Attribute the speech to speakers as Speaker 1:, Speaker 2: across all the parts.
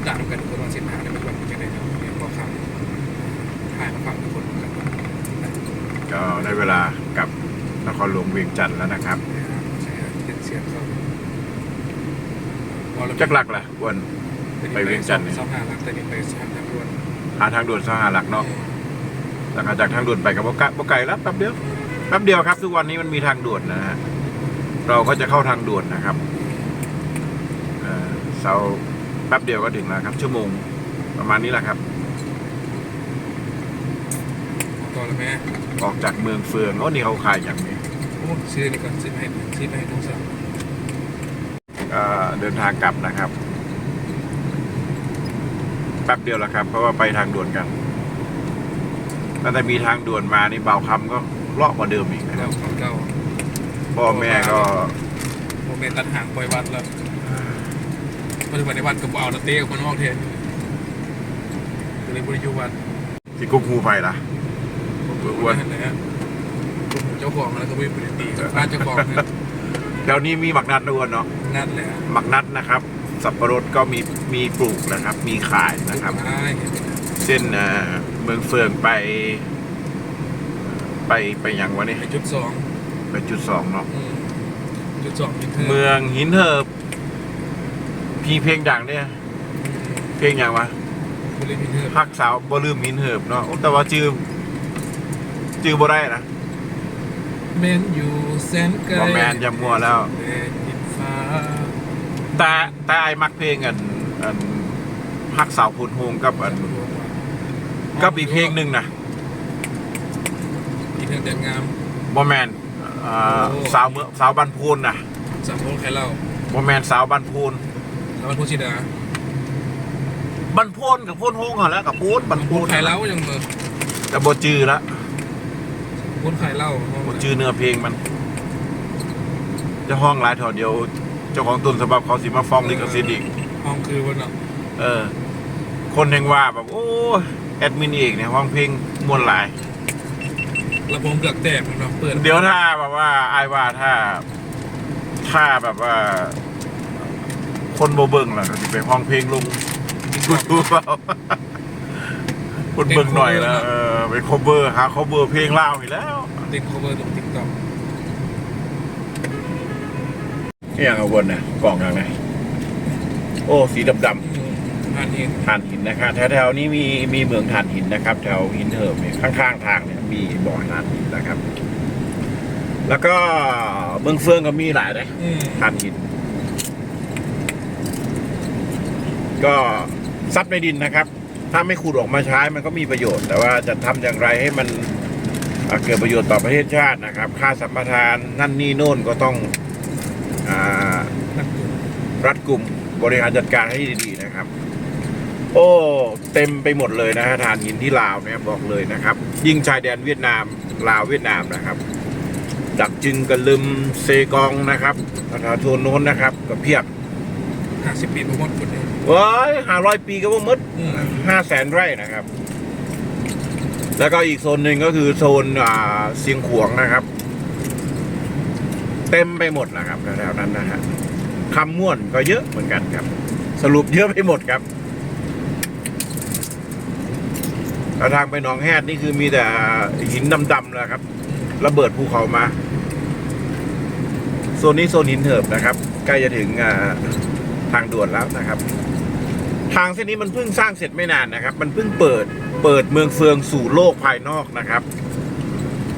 Speaker 1: ดตามกันทุกคนว่าเส้นทางในปัจจุบันเป็นยังไงครับเนี่ยพอคำถ่ายมาฝากทุกคนกันว่า
Speaker 2: ก็ได้เวลากลับนครหลวงเวียงจันทร์แล้วนะครับ
Speaker 1: เนี่ยครับใช่ครับเป็นเสียงเขาพอเรา
Speaker 2: จักหลักแหละอ้วนไปเวียงจันทร์เนี่ย
Speaker 1: สองห้าหลักแต่นี่ไปสามทางด่วน
Speaker 2: หาทางด่วนสหหลักเนาะแล้วก็จากทางด่วนไปกับบ่ไกลบ่ไกลแล้วแป๊บเดียวแป๊บเดียวครับ ทุกวันนี้มันมีทางด่วนนะฮะเราก็จะเข้าทางด่วนนะครับเอ่อเสาร์ แป๊บเดียวก็ถึงแล้วครับ ชั่วโมงประมาณนี้แหละครับ
Speaker 1: เอาต่อแล้วแม่
Speaker 2: ออกจากเมืองเฟืองโอ้นี่เขาขายอย่างนี้
Speaker 1: โอ้ซื้อนี่ก่อนซื้อมาให้ซื้อมาให้ทั้งสอง
Speaker 2: ก็เดินทางกลับนะครับ แป๊บเดียวแล้วครับ เพราะว่าไปทางด่วนกันตั้งแต่มีทางด่วนมานี่เบาคำก็เลาะกว่าเดิมอีกนะค
Speaker 1: เก่า
Speaker 2: รับ
Speaker 1: ของเก่า
Speaker 2: พ่อแม่ก็
Speaker 1: โมเมนต์ตัดห่างปล่อยวัดแล้ว ปัจจุบันในวัดกับเอาแล้วเต้กับคนนอกเทนก็เลยบริยุวัด
Speaker 2: ที่กุ๊กฮูไปละอ้วน
Speaker 1: นะฮะเจ้าของแล้วก็ไม่ปฏิตีบ้านเจ้าของนะ
Speaker 2: แถวนี้มีหมักนัดนะอ้วนเนาะ
Speaker 1: นั่นแหละ
Speaker 2: หมักนัดนะครับ สับปะรดก็มีมีปลูกนะครับ มีขายนะครับ
Speaker 1: ใช่
Speaker 2: เส้นเอ่อเมืองเฟืองไป ไปไปยังวะนี่
Speaker 1: ไปจุดสอง
Speaker 2: ไปจุดสองเนาะ
Speaker 1: อืมจุดสองนี่คือ
Speaker 2: เมืองหินเหิบ พี่เพลงดังเนี่ยเพลงอย่างวะ
Speaker 1: บริเวณเทอร์
Speaker 2: พักสาวบ่ลืมหินเหิบเนาะโอ้แต่ว่าจื้อจื้อบ่ได้นะ
Speaker 1: แมนอยู่แสนไกล
Speaker 2: บ่แม่นอย่ามั่วแล้ว
Speaker 1: แดนดินฟ้า
Speaker 2: แต่แต่ไอ้มักเพลงอันอันพักสาวพุนโฮงกับอันกับอีกเพลงหนึ่งนะ
Speaker 1: อีกเพลงแต่งงาม
Speaker 2: บ่แมนอ่า
Speaker 1: โอ้
Speaker 2: สาวเมืองสาวบันพูนนะ
Speaker 1: สามโมงใครเล่า
Speaker 2: บ่แมนสาวบันพูน
Speaker 1: แล้วมันพูดชิดา
Speaker 2: บันพูนกับพูนโฮงเหรอแล้วกับพูนบัน
Speaker 1: พู
Speaker 2: พู
Speaker 1: ด
Speaker 2: น
Speaker 1: ใครเล่ายังเบอร์
Speaker 2: แต่บ่จื้อละ
Speaker 1: พูดใครเล่า
Speaker 2: บ่จื้อเนื้อเพลงมันเจะห้องหลายเถอเดียว เจ้าของต้นฉบับเขาสิมาฟ้องลิขสิทธิ์อีก
Speaker 1: ห้องคือวันเนาะ
Speaker 2: เออ คนแห่งว่าแบบโอ้ยแอดมินเอกเนี่ยห้องเพลงมวนหลาย
Speaker 1: ลำโพงเกือกแตกเนาะเปิด
Speaker 2: เดี๋ยวถ้าแบบว่าไอ้ายว่าถ้า ถ้าแบบว่า คนโบเบิงล่ะก็สิไปห้องเพลงลงดูดูเปล่าคนเบิงหน่อยแล้วเออไป cover หา cover เพลงลาวอีกแล้ว
Speaker 1: ติด cover ตรงติ๊กต็อก
Speaker 2: นี่อย่างเอาวนนะกล่องอย่างไหนโอ้ สีดำ
Speaker 1: ผ่านเอง
Speaker 2: ๆถ่านหินนะครับแถวๆนี้มีมีเมืองถ่านหินนะครับ แถวหินเหิมเนี่ยข้างๆทางเนี่ยมีบ่อถ่านหินนะครับ แล้วก็เมืองเฟืองก็มีหลายเลย
Speaker 1: อืม
Speaker 2: ถ่านหิน ก็ซับในดินนะครับ ถ้าไม่ขุดออกมาใช้มันก็มีประโยชน์ แต่ว่าจะทำอย่างไรให้มันเกิดประโยชน์ต่อประเทศชาตินะครับ ค่าสัมปทานนั่นนี่โน่นก็ต้องอรัดกลุ่มบริหารจัดการให้ดีๆนะครับ โอ้เต็มไปหมดเลยนะฮะฐานหินที่ลาวเนี่ยบอกเลยนะครับ ยิ่งชายแดนเวียดนามลาวเวียดนามนะครับดักจึงกระลึมเซกองนะครับประชาชนโน้นนะครับก็เพียบ
Speaker 1: ห้าสิบปีพมดคนเนี่ย
Speaker 2: วายห้าร้อยปีก็ว่าหมด
Speaker 1: อืม
Speaker 2: ห้าแสนไร่นะครับ แล้วก็อีกโซนหนึ่งก็คือโซนอ่าเสียงขวงนะครับ เต็มไปหมดนะครับแถวๆนั้นนะฮะคำม่วนก็เยอะเหมือนกันครับ สรุปเยอะไปหมดครับแล้วทางไปหนองแฮดนี่คือมีแต่หินดำๆแล้วครับระเบิดภูเขามาโซนนี้โซนหินเถิบนะครับ ใกล้จะถึงอ่าทางด่วนแล้วนะครับ ทางเส้นนี้มันเพิ่งสร้างเสร็จไม่นานนะครับ มันเพิ่งเปิดเปิดเมืองเฟืองสู่โลกภายนอกนะครับ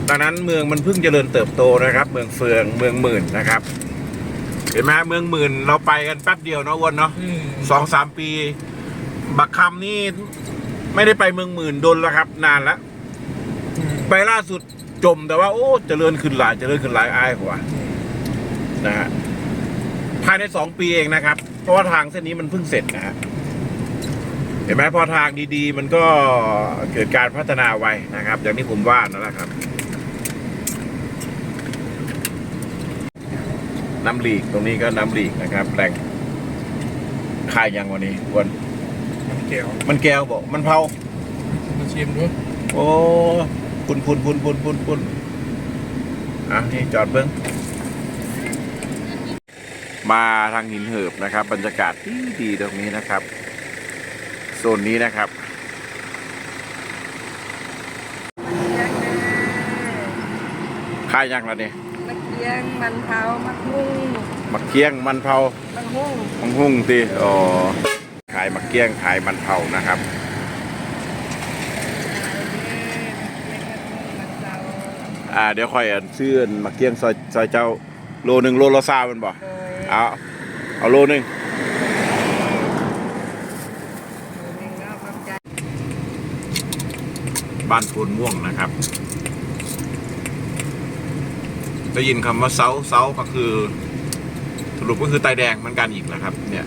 Speaker 2: ดังนั้นเมืองมันเพิ่งเจริญเติบโตนะครับ เมืองเฟืองเมืองหมื่นนะครับ เห็นไหมเมืองหมื่นเราไปกันแป๊บเดียวเนาะอ้วนเนาะ
Speaker 1: อืม
Speaker 2: สองสามปี บักคำนี่ไม่ได้ไปเมืองหมื่นโดนแล้วครับ นานแล้ว
Speaker 1: อืม
Speaker 2: ไปล่าสุดจมแต่ว่าโอ้เจริญขึ้นหลายเจริญขึ้นหลายอายกว่านะฮะภายในสองปีเองนะครับ เพราะว่าทางเส้นนี้มันเพิ่งเสร็จนะฮะ เห็นไหมพอทางดีๆ มันก็เกิดการพัฒนาไวนะครับ อย่างที่ผมว่านั่นแหละครับน้ำหลีกตรงนี้ก็น้ำหลีกนะครับแหล่งค่ายยังวันนี้วัน
Speaker 1: มันแก้ว
Speaker 2: มันแก้วบอกมันเผา
Speaker 1: มาชิมด้วย
Speaker 2: โอ้ปุ่นปุ่นปุ่นปุ่นปุ่นปุ่นอะนี่จอดเบิ้งมาทางหินเหิบนะครับ บรรยากาศดีดีตรงนี้นะครับ โซนนี้นะครับค่ายยังละเนี่ย
Speaker 3: มะเขียงมันเผามะฮุ่ง
Speaker 2: มักเคียงมันเผามะ
Speaker 3: ฮุ่ง
Speaker 2: มังหุ่งตีอ๋อขายมักเคียงขายมันเผานะครับ อ่าเดี๋ยวค่อยอันซื้ออันมักเคียงซอยซอยเจ้าโลหนึ่งโลละซามันบ่เอาเอาโลหนึ่ง บ้านโพนม่วงนะครับได้ยินคำว่าเซาเซาก็คือ สรุปก็คือไตแดงเหมือนกันอีกนะครับ เนี่ย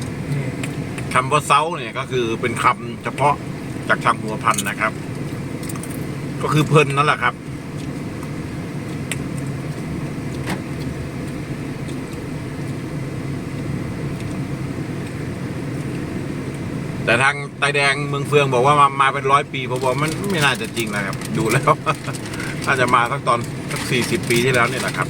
Speaker 2: คำว่าเซาเนี่ยก็คือเป็นคำเฉพาะจากทางหัวพันนะครับ ก็คือเพลินนั่นแหละครับ แต่ทางไตแดงเมืองเฟืองบอกว่ามามาเป็นร้อยปีผมบอกมันไม่น่าจะจริงนะครับ ดูแล้ว น่าจะมาสักตอนสักสี่สิบปีที่แล้วเนี่ยแหละครับ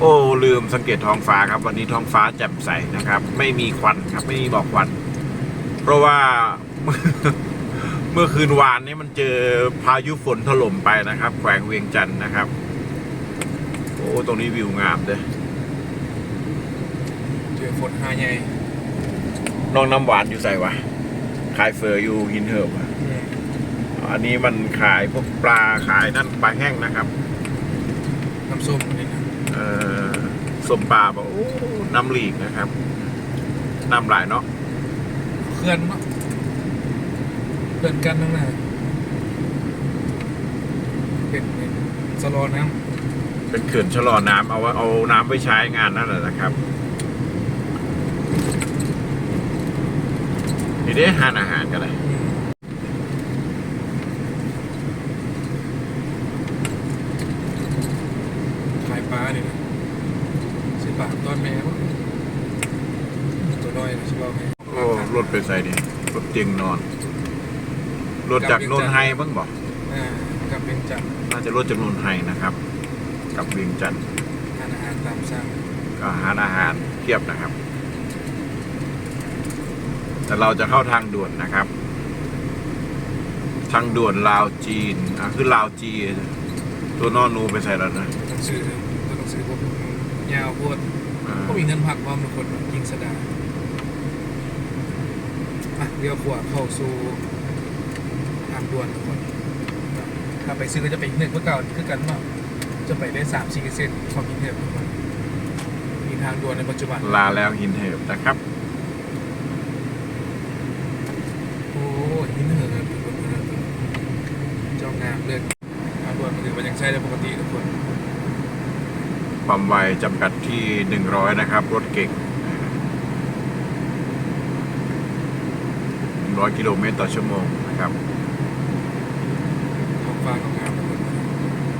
Speaker 2: โอ้ ลืมสังเกตท้องฟ้าครับ วันนี้ท้องฟ้าแจ่มใสนะครับ ไม่มีควันครับไม่มีบอกควัน เพราะว่าเมื่อคืนวานนี้มันเจอพายุฝนถล่มไปนะครับ แขวงเวียงจันทร์นะครับ โอ้ตรงนี้วิวงามเลย
Speaker 1: เจอฝนหาใหญ่
Speaker 2: น้องน้ำหวานอยู่ใส่วะขายเฟอร์อยู่หินเหิบอะ
Speaker 1: อืม
Speaker 2: อันนี้มันขายพวกปลาขายนั่นปลาแห้งนะครับ
Speaker 1: น้ำส้มอันนี่นะ
Speaker 2: เอ่อ สมปลาบอกโอ้น้ำหลีกนะครับน้ำหลายเนาะ
Speaker 1: เคลื่อนเนาะเคลื่อนกันทั้งนั้นเป็นเป็นสโลอน้
Speaker 2: เป็นเขื่อนชะลอน้ำเอาไว้เอาน้ำไปใช้งานนั่นแหละนะครับนี่ได้หานอาหารกันเลยำ
Speaker 1: อืมขายปลาเนี่ยนะสิบบาทตอนแม่วะตัวน้อยนะใช่ป่าวแม่
Speaker 2: โอ้รถไป ใส่ดิรถเตียงนอน รถจากโนนไฮบ้างบอก
Speaker 1: อ่ากับเป็นจัด
Speaker 2: น่าจะรถจากโนนไฮนะครับ กับเวียงจันทร์
Speaker 1: ทานอาหารตามสั่ง
Speaker 2: ก็อาหารอาหารเทียบนะครับ แต่เราจะเข้าทางด่วนนะครับ ทางด่วนลาวจีนอะคือลาวจีนตัวนอนนูไปใส่แล้วนะ
Speaker 1: ต้องซื้อต้องซื้อพวกยาวพวก
Speaker 2: อ่า
Speaker 1: ก็มีเงินผักพร้อมทุกคนยิงสดา อะเรียวขวาเข้าสู่ทางด่วนทุกคนถ้าไปซื้อก็จะไปอีกหนึ่งเมื่อเก่าคือกันว่าจะไปได้สามสี่เส้นความยิงเทพทุกคนมีทางด่วนในปัจจุบัน
Speaker 2: ลาแล้วหินเหิบนะครับ
Speaker 1: โอ้ยินเหินทุกคนนะเจ้างามเลยทางด่วนมันถือว่ายังใช้ได้ปกติทุกคน
Speaker 2: ความไวจำกัดที่ 100 นะครับ รถเก่ง 100 กิโลเมตรต่อชั่วโมงนะครับ
Speaker 1: ท้องฟ้าก็งามทุกคน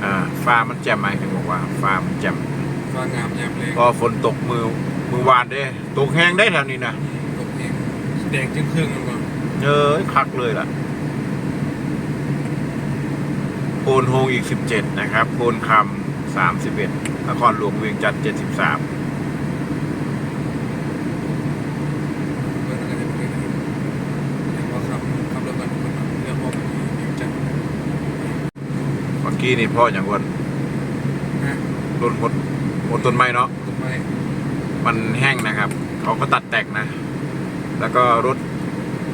Speaker 2: อ่าฟ้ามันแจ่มไหมถึงบอกว่าฟ้ามันแจ่ม
Speaker 1: ฟ้างามยามแรง
Speaker 2: พอฝนตกมือมือวานเด้ตกแห้งได้แถวนี้นะ
Speaker 1: ตกเองแดงจึงครึ่งมันก่อน
Speaker 2: เออคักเลยล่ะโพนโฮงอีก 17 นะครับโพนคำ31นครหลวงเวียงจันทร์73
Speaker 1: เมื่อนั้นก็จะเป็นเห็นว่าคำคำรถกันทุกคนเรื่องพอมันมีจัง
Speaker 2: เมื่อ กี้นี่พ่ออย่างวัน
Speaker 1: ฮะ
Speaker 2: รถหดหดต้นไม้เนาะ
Speaker 1: ต้นไม้
Speaker 2: มันแห้งนะครับ เขาก็ตัดแต่งนะ แล้วก็รด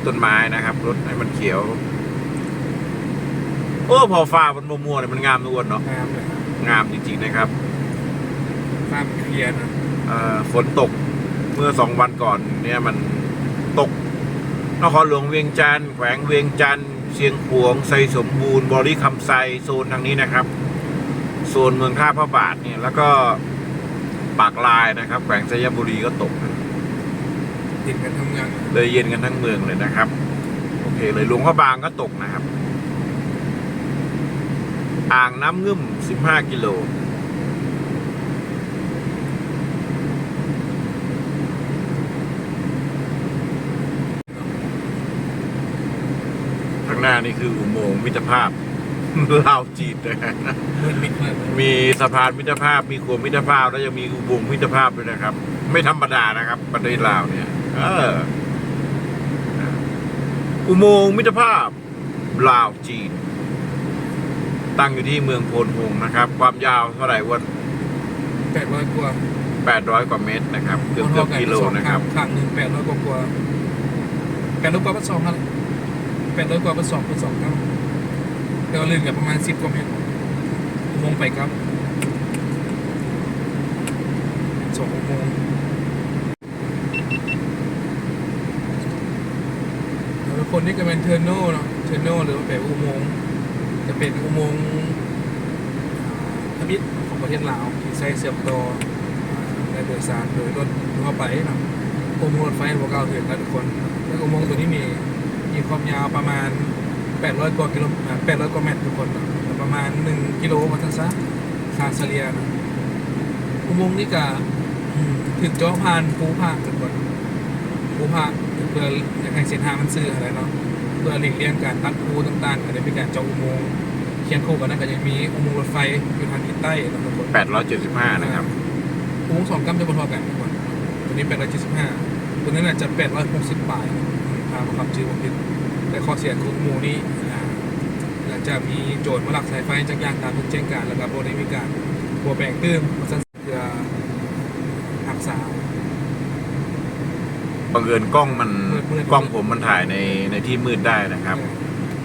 Speaker 2: ต้นไม้นะครับรดให้มันเขียว โอ้พอฟ้ามันมัวๆเนี่ยมันงามทุกคนเนาะ
Speaker 1: งามเลยครับ
Speaker 2: งามจริงๆนะครับ
Speaker 1: ฟ้ามันเคลียร์นะ
Speaker 2: เอ่อฝนตกเมื่อสองวันก่อนเนี่ยมันตกนครหลวงเวียงจันทร์แขวงเวียงจันทร์ เชียงขวงไซสมบูรณ์บริคำไซโซนทางนี้นะครับ โซนเมืองท่าพระบาทเนี่ยแล้วก็ปากลายนะครับแขวงสยบุรีก็ตกนะ
Speaker 1: ติดกันทำงาน
Speaker 2: เลยเย็นกันทั้งเมืองเลยนะครับ โอเคเลยหลวงพระบางก็ตกนะครับ อ่างน้ำงึ่ม15 กิโล หน้านี่คืออุโมงค์มิตรภาพลาวจีนนะฮะ
Speaker 1: มืดมิดมากเลย
Speaker 2: มีสะพานมิตรภาพ มีขวงมิตรภาพ แล้วยังมีอุโมงค์มิตรภาพด้วยนะครับ ไม่ธรรมดานะครับ ประเทศลาวเนี่ยเอออุโมงค์มิตรภาพลาวจีน ตั้งอยู่ที่เมืองโพนฮงนะครับ ความยาวเท่าไหร่วัน
Speaker 1: แปดร้อยกว่า
Speaker 2: 800กว่าเมตรนะครับ เกือบเกือบกิโลนะครับ
Speaker 1: ข้างหนึ่งแปดร้อยกว่ากว่าแปดร้อยกว่าเป็นสองอะไร แปดร้อยกว่าเป็นสองเป็นสองครับแต่ว่าลื่นกับประมาณสิบกว่าเมตรอุโมงไปครับสองอุโมงค์แล้วคนนี้ก็เป็นเทอร์โนเนาะเทอร์โนหรือว่าแบบอุโมงจะเป็นอุโมงทมิตของประเทศลาวที่ใช้เชื่อมต่อในโดยสารโดยรถทั่วไปเนาะอุโมงรถไฟหัวเก่าถึงแล้วทุกคน แล้วอุโมงตัวนี้มี มีความยาวประมาณ 800 กว่ากิโลอ่า800 กว่าเมตรทุกคนเนาะแล้วประมาณ 1 กิโลมาทันซะคาเฉลี่ยเนาะอุโมงค์นี่ก็อืมถึงเจาะผ่านภูภาคทุกคนภูภาคเพื่ออยากให้เส้นทางมันซื่ออะไรเนาะเพื่อหลีกเลี่ยงการตัดภูต่างๆก็ได้มีการเจาะอุโมงค์เคียงคู่กันนั้นก็ยังมีอุโมงค์รถไฟอยู่ทางทิศใต้เนาะทุกคน
Speaker 2: 875 นะครับ
Speaker 1: อุโมงค์สองกัมจะบนพอกันทุกคนตัวนี้แปดร้อยเจ็ดสิบห้าตัวนั้นน่ะจะแปดร้อยหกสิบบาทตามคำชื่อผมผิดแต่ข้อเสียคืออุโมงค์นี้อ่าหลังจากมีโจทย์มาหลักสายไฟจากยางตามทุกแจ้งการแล้วก็โบได้มีการบัวแบ่งตื้มมาสั้นเพื่อรักษา
Speaker 2: บังเอิญกล้องมัน
Speaker 1: มืดๆ
Speaker 2: กล้องผมมันถ่ายในในที่มืดได้นะครับ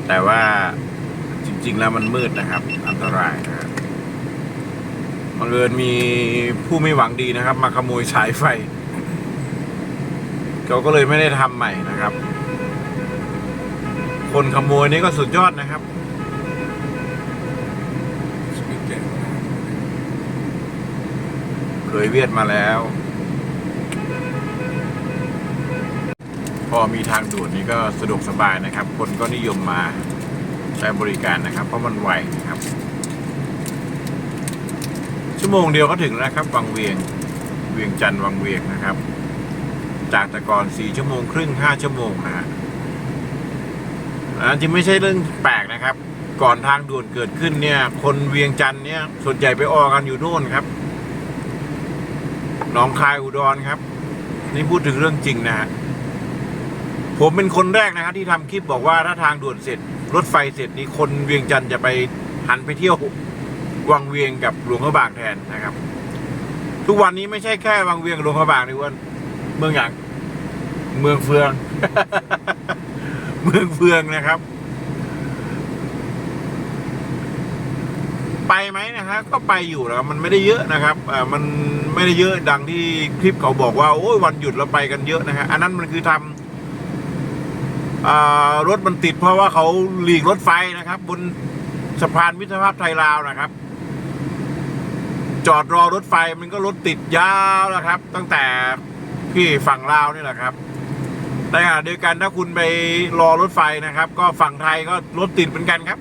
Speaker 2: แต่ว่าจริง ๆ แล้วมันมืดนะครับ อันตรายนะครับบังเอิญมีผู้ไม่หวังดีนะครับ มาขโมยสายไฟ เขาก็เลยไม่ได้ทำใหม่นะครับ คนขโมยนี่ก็สุดยอดนะครับ เคยเวียดมาแล้ว พอมีทางด่วนนี่ก็สะดวกสบายนะครับ คนก็นิยมมาใช้บริการนะครับ เพราะมันไวนะครับ ชั่วโมงเดียวก็ถึงแล้วนะครับ วังเวียง เวียงจันทร์วังเวียงนะครับ จากแต่ก่อนสี่ชั่วโมงครึ่งห้าชั่วโมงนะฮะ อันจริงไม่ใช่เรื่องแปลกนะครับ ก่อนทางด่วนเกิดขึ้นเนี่ย คนเวียงจันทร์เนี่ยส่วนใหญ่ไปออกันอยู่โน่นครับหนองคายอุดรครับ นี่พูดถึงเรื่องจริงนะฮะผมเป็นคนแรกนะครับที่ทำคลิปบอกว่าถ้าทางด่วนเสร็จ รถไฟเสร็จนี่คนเวียงจันทร์จะไปหันไปเที่ยววังเวียงกับหลวงพระบางแทนนะครับ ทุกวันนี้ไม่ใช่แค่วังเวียงหลวงพระบางนี่ว่าเมืองอย่างเมืองเฟือง เมืองเฟืองนะครับ ไปไหมนะฮะก็ไปอยู่แล้วมันไม่ได้เยอะนะครับอ่ามันไม่ได้เยอะดังที่คลิปเขาบอกว่าโอ้ยวันหยุดเราไปกันเยอะนะฮะอันนั้นมันคือทำอ่ารถมันติดเพราะว่าเขาหลีกรถไฟนะครับ บนสะพานมิตรภาพไทยลาวนะครับจอดรอรถไฟมันก็รถติดยาวนะครับ ตั้งแต่ที่ฝั่งลาวนี่แหละครับ ในขณะเดียวกันถ้าคุณไปรอรถไฟนะครับ ก็ฝั่งไทยก็รถติดเหมือนกันครับ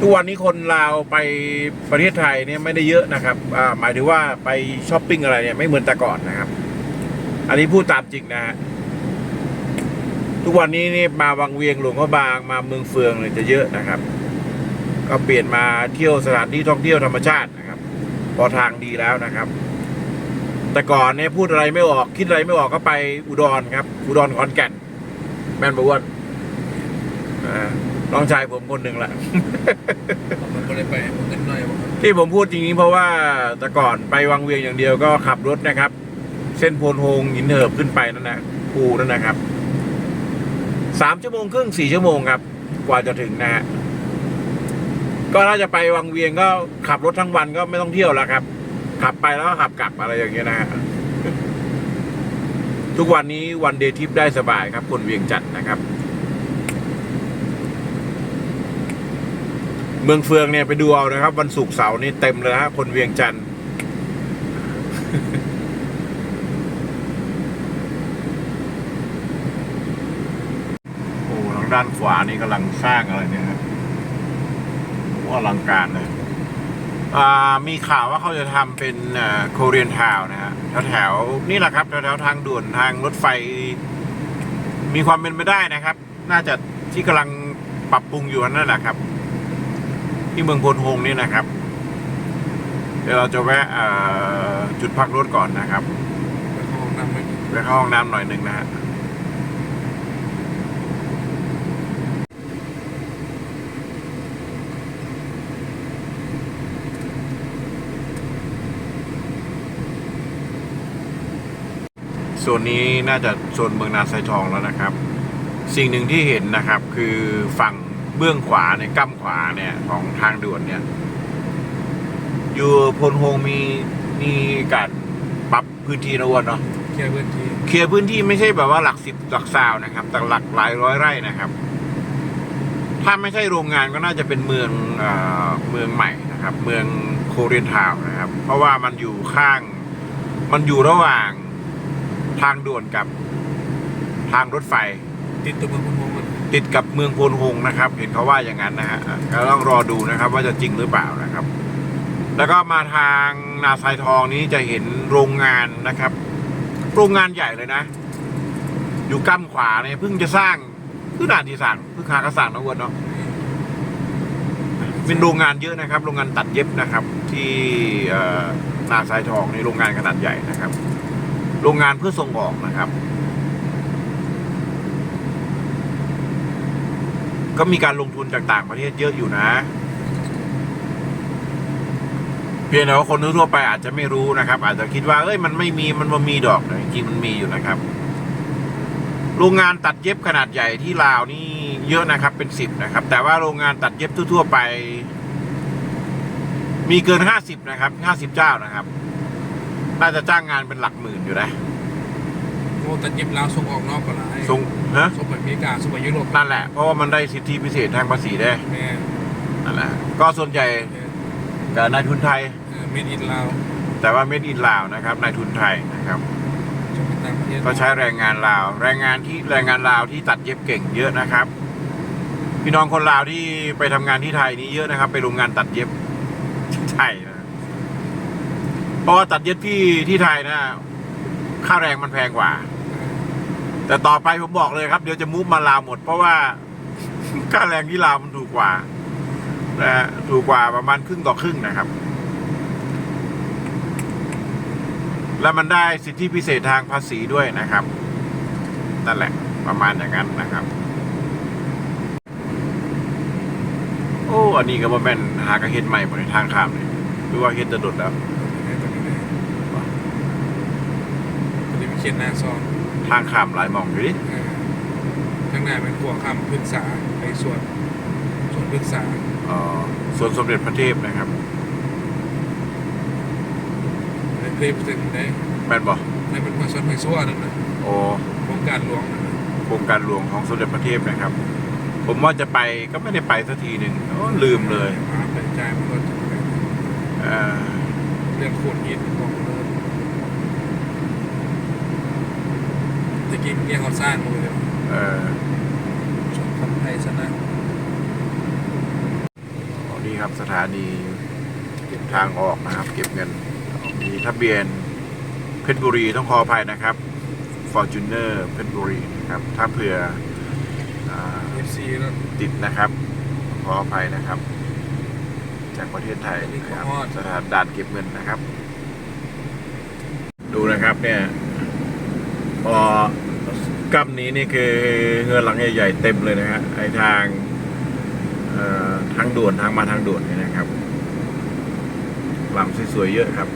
Speaker 2: ทุกวันนี้คนลาวไปประเทศไทยเนี่ยไม่ได้เยอะนะครับอ่าหมายถึงว่าไปช้อปปิ้งอะไรเนี่ยไม่เหมือนแต่ก่อนนะครับ อันนี้พูดตามจริงนะฮะทุกวันนี้นี่มาวังเวียงหลวงพระบางมาเมืองเฟืองเลยจะเยอะนะครับ ก็เปลี่ยนมาเที่ยวสถานที่ท่องเที่ยวธรรมชาตินะครับ พอทางดีแล้วนะครับ แต่ก่อนเนี่ยพูดอะไรไม่ออกคิดอะไรไม่ออกก็ไปอุดรครับ อุดรขอนแก่นแม่นบอกว่าอ่าน้องชายผมคนหนึ่งแหละ
Speaker 1: ผมก็เลยไปผมเงินหน่อยบอกว่า
Speaker 2: ที่ผมพูดจริงๆเพราะว่าแต่ก่อนไปวังเวียงอย่างเดียวก็ขับรถนะครับ เส้นโพนโฮงหินเหิบขึ้นไปนั่นนะภูนั่นนะครับสามชั่วโมงครึ่งสี่ชั่วโมงครับ กว่าจะถึงนะฮะก็ถ้าจะไปวังเวียงก็ขับรถทั้งวันก็ไม่ต้องเที่ยวแล้วครับ ขับไปแล้วขับกลับอะไรอย่างเงี้ยนะทุกวันนี้วันเดย์ทิปได้สบายครับ คนเวียงจันทร์นะครับ เมืองเฟืองเนี่ยไปดูเอานะครับ วันศุกร์เสาร์นี่เต็มเลยนะฮะคนเวียงจันทร์โอ้ทางด้านขวานี่กำลังสร้างอะไรเนี่ยฮะโอ้อลังการเลย มีข่าวว่าเขาจะทำเป็นโคเรียนทาวนะฮะแถวๆนี่แหละครับแถวๆทางด่วนทางรถไฟมมีความเป็นไปได้นะครับ น่าจะที่กำลังปรับปรุงอยู่นั่นแหละครับ ที่เมืองพลโฮงนี่นะครับ เดี๋ยวเราจะแวะเอ่อจุดพักรถก่อนนะครับ
Speaker 1: ไปเข้าห้องน้ำไม่มี
Speaker 2: ไปเข้าห้องน้ำหน่อยหนึ่งนะฮะ โซนนี้น่าจะโซนเมืองนาไซทองแล้วนะครับ สิ่งหนึ่งที่เห็นนะครับคือฝั่งเบื้องขวาในยกั้มขวาเนี่ยของทางด่วนเนี่ย อยู่พลโฮงมีมีการปรับพื้นที่นะอ้วนเนาะ
Speaker 1: เคลียร์พื้นที่
Speaker 2: เคลียร์พื้นที่ไม่ใช่แบบว่าหลักสิบหลักซาวนะครับ แต่หลักหลายร้อยไร่นะครับ ถ้าไม่ใช่โรงงานก็น่าจะเป็นเมืองเออเมืองใหม่นะครับ เมืองโคเรียนทาวน์นะครับ เพราะว่ามันอยู่ข้าง มันอยู่ระหว่าง ทางด่วนกับทางรถไฟ
Speaker 1: ติดตัวเมืองพุนโฮงมัน
Speaker 2: ติดกับเมืองโพนฮงนะครับ เห็นเขาว่าอย่างนั้นนะฮะก็ต้องรอดูนะครับ ว่าจะจริงหรือเปล่านะครับ แล้วก็มาทางนาซายทองนี้จะเห็นโรงงานนะครับ โรงงานใหญ่เลยนะ อยู่กั้มขวาเนี่ยเพิ่งจะสร้างเพิ่งด่านที่สั่งเพิ่งหากระสั่งนะอ้วนเนาะเป็นโรงงานเยอะนะครับ โรงงานตัดเย็บนะครับ ที่เอ่อนาซายทองในโรงงานขนาดใหญ่นะครับ โรงงานเพื่อส่งออกนะครับ ก็มีการลงทุนจากต่างประเทศเยอะอยู่นะ เพียงแต่ว่าคนทั่วไปอาจจะไม่รู้นะครับ อาจจะคิดว่าเอ้ยมันไม่มีมันบ่มีดอกนะจริงมันมีอยู่นะครับ โรงงานตัดเย็บขนาดใหญ่ที่ลาวนี่เยอะนะครับ เป็นสิบนะครับ แต่ว่าโรงงานตัดเย็บทั่วๆไป มีเกินห้าสิบนะครับห้าสิบเจ้านะครับ น่าจะจ้างงานเป็นหลักหมื่นอยู่นะ
Speaker 1: โอ้แต่เย็บลาวส่งออกนอกก็หลาย
Speaker 2: ส่งฮะ
Speaker 1: ส่งไปอเมริกาส่งไปยุโรป
Speaker 2: นั่นแหละ เพราะว่ามันได้สิทธิพิเศษทางภาษีได้
Speaker 1: แม่
Speaker 2: นั่นแหละก็ส่วนใหญ่กับนายทุนไทย
Speaker 1: เมดอินลาว
Speaker 2: แต่ว่าเม็ดอินลาวนะครับนายทุนไทยนะครับ
Speaker 1: ส่งไปต่างประเทศ
Speaker 2: ก็ใช้แรงงานลาว แรงงานที่แรงงานลาวที่ตัดเย็บเก่งเยอะนะครับ พี่น้องคนลาวที่ไปทำงานที่ไทยนี่เยอะนะครับ ไปโรงงานตัดเย็บที่ไทยนะ เพราะว่าตัดเย็บที่ที่ไทยนะ ค่าแรงมันแพงกว่า แต่ต่อไปผมบอกเลยครับ เดี๋ยวจะมูฟมาลาวหมด เพราะว่าค่าแรงที่ลาวมันถูกกว่านะถูกกว่าประมาณครึ่งต่อครึ่งนะครับ แล้วมันได้สิทธิพิเศษทางภาษีด้วยนะครับ นั่นแหละประมาณอย่างนั้นนะครับ โอ้ อันนี้ก็บ่แม่นหากระเฮ็ดใหม่บนทางข้ามเลยหรือว่าเฮ็ดจะดุดแล้ว
Speaker 1: ตัวนี้เป็นเขียนหน้าซอง
Speaker 2: ทางข้ามหลายหมองอยู่ดิ
Speaker 1: เออข้างหน้าเป็นพวกคำพฤกษาไปส่วนส่วนพฤกษา
Speaker 2: เอ่อสวนสมเด็จพระเทพนะครับ
Speaker 1: ในเคยไปถึงได้
Speaker 2: แม่นบ่
Speaker 1: ในเป็นมาส่วนไปซัวนั่นนะ
Speaker 2: โอ้
Speaker 1: โครงการหลวงนั่นน่ะ
Speaker 2: โครงการหลวงของสมเด็จพระเทพนะครับ ผมว่าจะไปก็ไม่ได้ไปสักทีหนึ่งโอ้ลืมเลย
Speaker 1: หาไปจ่ายมันก็จะไป
Speaker 2: เอ่อ
Speaker 1: เรื่องโคตรฮิตของ เลยตะกี้เนี่ยเขาสร้างมาเลย
Speaker 2: เอ่อ
Speaker 1: ชนคำไทยชนะ
Speaker 2: อ๋อนี่ครับสถานีทางออกนะครับ เก็บเงิน มีทะเบียนเพชรบุรีต้องขออภัยนะครับ Fortuner เพชรบุรีนะครับ ถ้าเผื่ออ่า
Speaker 1: เอฟซีแล้ว
Speaker 2: ติดนะครับ ขออภัยนะครับ จากประเทศไทยนะครับสถานด่านเก็บเงินนะครับ ดูนะครับเนี่ยพอ กำนี้นี่คือเงินหลังใหญ่ๆเต็มเลยนะฮะไอทางเอ่อทางด่วนทางมาทางด่วนนี่นะครับหลังสวยๆเยอะครับ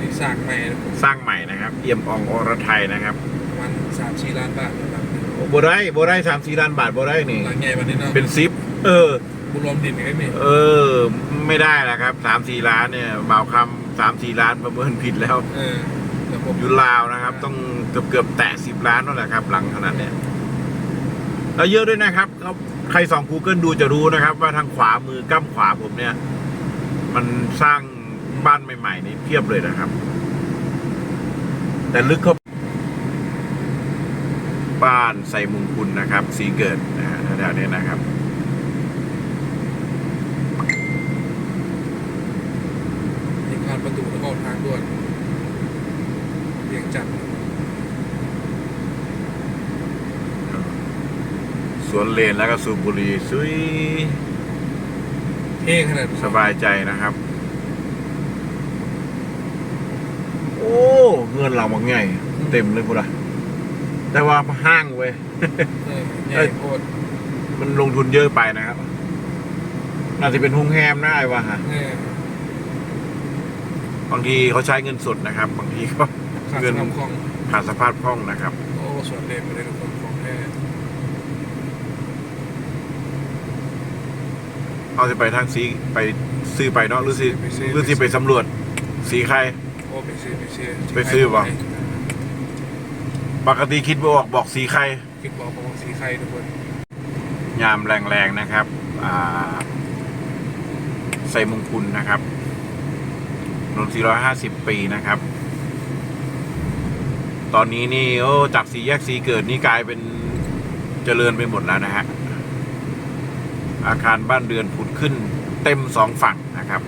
Speaker 1: นี่สร้างใหม่
Speaker 2: สร้างใหม่นะครับเอี่ยมอองอรไทยนะครับ
Speaker 1: ประมาณสามสี่ล้านบาทหลังหนึ่ง
Speaker 2: โอ้โบได้โบได้สามสี่ล้านบาทโบได้นี่
Speaker 1: หลังใหญ่วันนี้เนาะ
Speaker 2: เป็นซิป เออ
Speaker 1: บุรวมดินกันนี่
Speaker 2: เออ ไม่ได้แล้วครับสามสี่ล้านเนี่ยเบาคำสามสี่ล้านประเมินผิดแล้ว
Speaker 1: เออระบบ
Speaker 2: อยู่ลาวนะครับ ต้อง เกือบเกือบแตะสิบล้านนั่นแหละครับหลังขนาดเนี้ยแล้วเยอะด้วยนะครับเขาใครส่อง Google ดูจะรู้นะครับ ว่าทางขวามือกั้มขวาผมเนี่ย มันสร้างบ้านใหม่ๆนี่เพียบเลยนะครับ แต่ลึกเข้าบ้านใส่มงคุณนะครับ สีเกิดนะฮะแถวๆนี้นะครับ
Speaker 1: ที่ผ่านประตูแล้วก็ทางด่วนเรียงจันทร์
Speaker 2: สว นเลนแล้วก็สูบบุหรี่ซุย
Speaker 1: เท่ขนาด
Speaker 2: สบายใจนะครับ โอ้ เงินเรามักใหญ่เต็มเลยพุละแต่ว่าห้างเว้ย
Speaker 1: เออใหญ่โคตร
Speaker 2: มันลงทุนเยอะไปนะครับ น่าจะเป็นโรงแรมนะไอ้วะฮะ
Speaker 1: เออบา
Speaker 2: งทีเขาใช้เงินสดนะครับ บางทีก็
Speaker 1: ขาด
Speaker 2: เงิน
Speaker 1: สนามคลอง
Speaker 2: ขาดสภาพคล่องนะครับ
Speaker 1: โอ้สวนเลนไปเลยทุกคนของแท้
Speaker 2: เอาจะไปทางสีไปซื้อไปเนาะหรือสิ
Speaker 1: ไปซื้อ
Speaker 2: หรือสิไปสำรวจ สีใคร
Speaker 1: โอ้ไปซื้อไปซื้อ
Speaker 2: ไปซื้อวะ ปกติคิดว่าออกบอกสีใคร
Speaker 1: คิดบอกบอกสีใครทุกคน
Speaker 2: ยามแรงๆนะครับอ่าใส่มงคุลนะครับนน450 ปีนะครับ ตอนนี้นี่โอ้จากสีแยกสีเกิดนี่กลายเป็นเจริญไปหมดแล้วนะฮะ อาคารบ้านเรือนผุดขึ้นเต็มสองฝั่งนะครับ